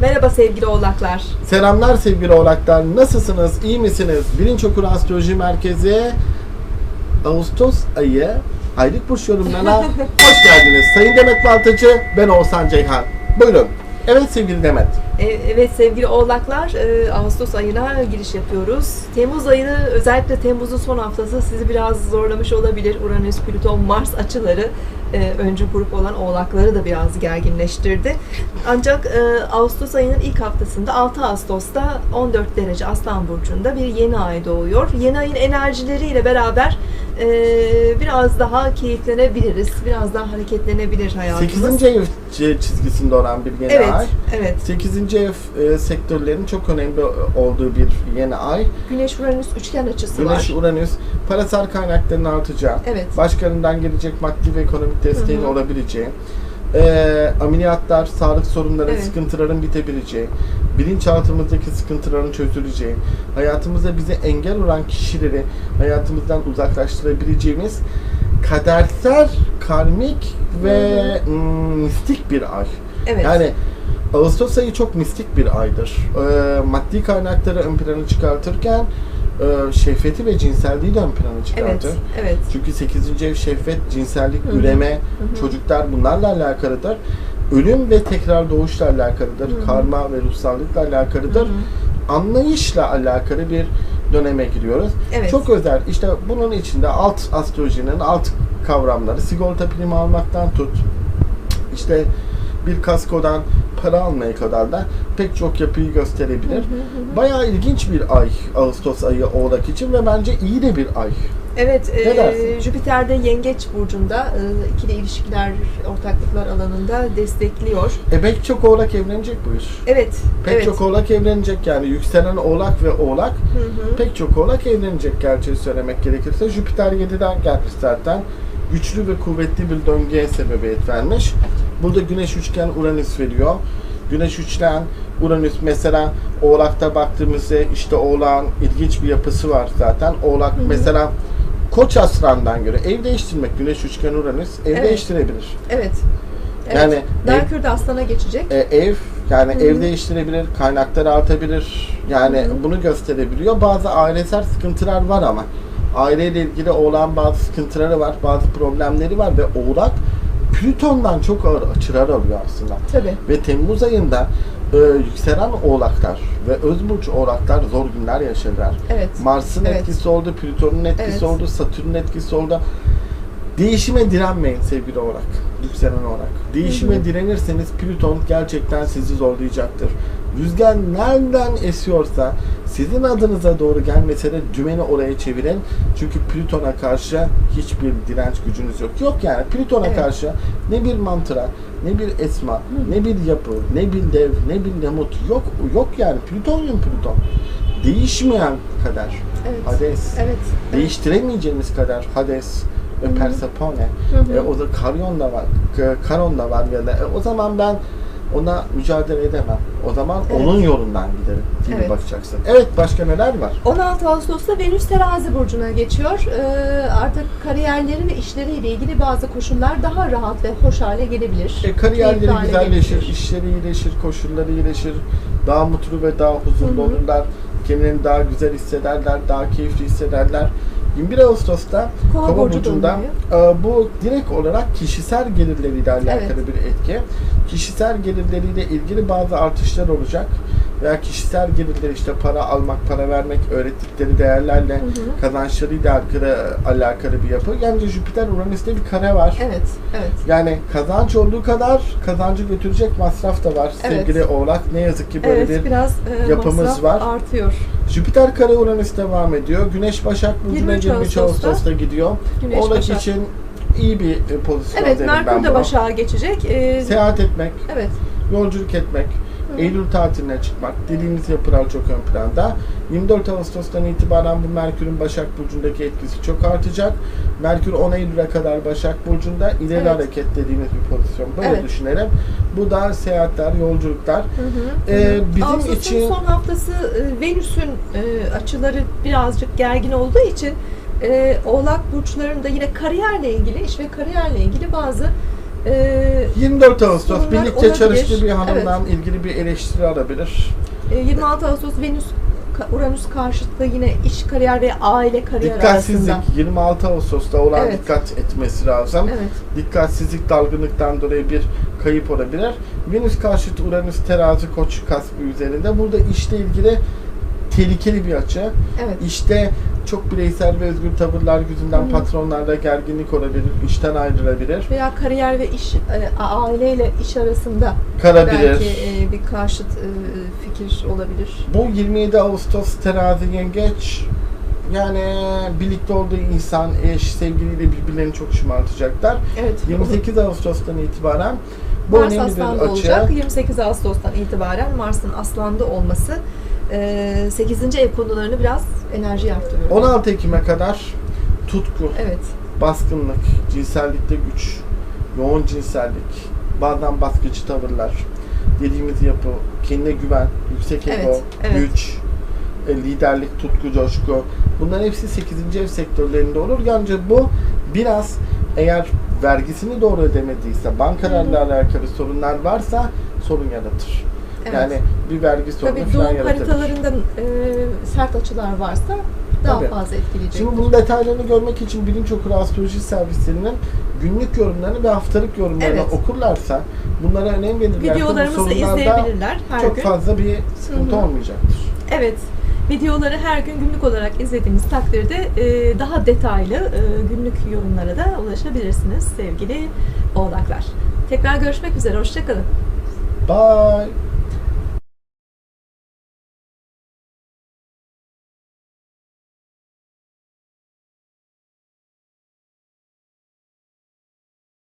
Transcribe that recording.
Merhaba sevgili oğlaklar. Selamlar sevgili oğlaklar. Nasılsınız? İyi misiniz? Bilinç Okur Astroloji Merkezi Ağustos ayı aylık burç yorumlarına hoş geldiniz. Sayın Demet Baltacı, ben Oğuzhan Ceyhan. Buyurun. Evet sevgili Demet. E, Evet sevgili oğlaklar e, Ağustos ayına giriş yapıyoruz. Temmuz ayını özellikle Temmuz'un son haftası sizi biraz zorlamış olabilir. Uranüs, Plüton, Mars açıları e, öncü grup olan oğlakları da biraz gerginleştirdi. Ancak Ağustos ayının ilk haftasında 6 Ağustos'ta 14 derece Aslan Burcu'nda bir yeni ay doğuyor. Yeni ayın enerjileriyle beraber e, biraz daha keyiflenebiliriz. Biraz daha hareketlenebilir hayatımız. 8. ev çizgisinde olan bir yeni Evet, ay. evet. 8. ev e, sektörlerin çok önemli olduğu bir yeni ay. Güneş Uranüs üçgen açısı Güneş, var. Uranüs, parasal kaynakların artacağı, Evet. başkalarından gelecek maddi ve ekonomik desteğin Hı hı. olabileceği, eee, ameliyatlar, sağlık sorunları, Evet. sıkıntıların bitebileceği, bilinçaltımızdaki sıkıntıların çözüleceği, hayatımızda bize engel olan kişileri hayatımızdan uzaklaştırabileceğimiz kadersel, karmik ve Hı mm, mistik bir ay. Evet. Yani Ağustos ayı çok mistik bir aydır. Ee, maddi kaynakları ön plana çıkartırken e, şehveti ve cinselliği de ön plana evet. çıkartır. Evet. Çünkü 8. ev şehvet, cinsellik, üreme, çocuklar bunlarla alakalıdır. Ölüm ve tekrar doğuşla alakalıdır. Hı hı. Karma ve ruhsallıkla alakalıdır. Hı hı. Anlayışla alakalı bir döneme giriyoruz. Evet. Çok özel. İşte bunun içinde alt astrolojinin alt kavramları sigorta primi almaktan tut. İşte bir kaskodan para almaya kadar da pek çok yapıyı gösterebilir. Hı hı hı. Bayağı ilginç bir ay Ağustos ayı Oğlak için ve bence iyi de bir ay. Evet, Ne e, dersin? Jüpiter de Yengeç burcunda e, ikili ilişkiler, ortaklıklar alanında destekliyor. E pek çok Oğlak evlenecek bu iş. Evet, Pek evet. çok Oğlak evlenecek yani yükselen Oğlak ve Oğlak Hı hı. pek çok Oğlak evlenecek gerçeği söylemek gerekirse. Jüpiter 7'den gelmiş zaten. Güçlü ve kuvvetli bir döngüye sebebiyet vermiş. Burada Güneş üçgen Uranüs veriyor. Güneş üçgen Uranüs mesela Oğlak'ta baktığımızda işte Oğlak'ın ilginç bir yapısı var zaten. Oğlak hı. mesela Koç aslandan göre ev değiştirmek Güneş üçgen Uranüs ev Evet. değiştirebilir. Evet. evet. Yani Merkür de Aslan'a geçecek. E, ev yani Hı hı. ev değiştirebilir, kaynaklar artabilir. Yani Hı hı. bunu gösterebiliyor. Bazı ailesel sıkıntılar var ama aileyle ilgili olan bazı sıkıntıları var, bazı problemleri var ve Oğlak Plüton'dan çok ağır açılar alıyor aslında. Tabii. Ve Temmuz ayında e, yükselen oğlaklar ve özburç oğlaklar zor günler yaşadılar. Evet. Mars'ın Evet. etkisi oldu, Plüton'un etkisi Evet. oldu, Satürn'ün etkisi oldu. Değişime direnmeyin sevgili olarak, yükselen olarak. Değişime Hı hı. direnirseniz Plüton gerçekten sizi zorlayacaktır. Rüzgar nereden esiyorsa sizin adınıza doğru gelmese de dümeni oraya çevirin. Çünkü Plüton'a karşı hiçbir direnç gücünüz yok. Yok yani Plüton'a Evet. karşı ne bir mantıra, ne bir esma, ne bir yapı, ne bir dev, ne bir nemut yok. Yok yani Plütonyum Plüton. Değişmeyen kader. Evet. Hades. Evet. Değiştiremeyeceğimiz kadar Hades Hı hı. Hı hı. E, o da Karyon da var. Karon da var ya da e, o zaman ben ona mücadele edemem. O zaman Evet. onun yolundan giderim gibi Evet. bakacaksın. Evet başka neler var? 16 Ağustos'ta Venüs terazi burcuna geçiyor. Ee, artık kariyerleri ve işleriyle ilgili bazı koşullar daha rahat ve hoş hale gelebilir. E, kariyerleri güzelleşir, gelebilir. işleri iyileşir, koşulları iyileşir. Daha mutlu ve daha huzurlu Hı hı. olurlar. Kendilerini daha güzel hissederler, daha keyifli hissederler. 21 Ağustos'ta Kova Kova, burcu burcunda e, bu direkt olarak kişisel gelirleriyle alakalı Evet. bir etki. Kişisel gelirleriyle ilgili bazı artışlar olacak veya kişisel gelirleri işte para almak, para vermek, öğrettikleri değerlerle Hı hı. kazançlarıyla alakalı, alakalı bir yapı. Yani Jüpiter Uranüs'te bir kare var. Evet, evet. Yani kazanç olduğu kadar kazancı götürecek masraf da var Evet. sevgili Oğlak. Ne yazık ki böyle evet, bir biraz e, yapımız var. artıyor. Jüpiter kare Uranüs devam ediyor. Güneş Başak Burcu'na 23 23 Ağustos'ta Ağustos'ta gidiyor. Güneş Oğlak Başak. için iyi bir e, pozisyon Evet, Merkür de buna. başağa geçecek. Ee, Seyahat etmek, evet. yolculuk etmek, Eylül tatiline çıkmak dediğimiz yapılar çok ön planda. 24 Ağustos'tan itibaren bu Merkür'ün Başak Burcu'ndaki etkisi çok artacak. Merkür 10 Eylül'e kadar Başak Burcu'nda ileri Evet. hareket dediğimiz bir pozisyon. Böyle Evet. düşünelim. Bu da seyahatler, yolculuklar. Hı hı. Ee, bizim Ağustos'un için son haftası e, Venüs'ün e, açıları birazcık gergin olduğu için e, Oğlak burçlarında yine kariyerle ilgili, iş ve kariyerle ilgili bazı Ee, 24 Ağustos Sorunlar birlikte olabilir. çalıştığı bir hanımdan ilgili bir eleştiri alabilir. e, 26 Ağustos Venüs Ka- Uranüs karşıtı yine iş kariyer ve aile kariyer Dikkatsizlik arasında. 26 Ağustos'ta olan Evet. dikkat etmesi lazım. Evet. Dikkatsizlik dalgınlıktan dolayı bir kayıp olabilir. Venüs karşıtı Uranüs terazi koç kasbı üzerinde. Burada işle ilgili tehlikeli bir açı. Evet. İşte çok bireysel ve özgür tavırlar yüzünden Hı. patronlarda gerginlik olabilir, işten ayrılabilir, Veya kariyer ve iş, e, aileyle iş arasında kalabilir. belki e, bir karşıt e, fikir olabilir. Bu 27 Ağustos terazi yengeç yani birlikte olduğu insan, eş, sevgiliyle birbirlerini çok şımartacaklar. Evet. 28 Ağustos'tan itibaren bu Mars önemli bir açı. olacak. 28 Ağustos'tan itibaren Mars'ın Aslan'da olması e, 8. ev konularını biraz enerji arttırıyor. 16 Ekim'e kadar tutku, Evet. baskınlık, cinsellikte güç, yoğun cinsellik, bazen baskıcı tavırlar, dediğimiz yapı, kendine güven, yüksek ego, Evet, evet. güç, e, liderlik, tutku, coşku. Bunların hepsi 8. ev sektörlerinde olur. Yalnızca bu biraz eğer vergisini doğru ödemediyse, bankalarla alakalı sorunlar varsa sorun yaratır. Evet. Yani bir vergi sorunu Tabii doğum yaratabilir. haritalarında e, sert açılar varsa daha Tabii. fazla etkileyecektir. Şimdi bunun detaylarını görmek için bilinç okuru astroloji servislerinin günlük yorumlarını ve haftalık yorumlarını Evet. okurlarsa, bunlara önem verirlerse Videolarımızı izleyebilirler her çok gün. fazla bir sıkıntı Hı hı. olmayacaktır. Evet. Videoları her gün günlük olarak izlediğiniz takdirde e, daha detaylı e, günlük yorumlara da ulaşabilirsiniz sevgili oğlaklar. Tekrar görüşmek üzere. Hoşçakalın. Bye.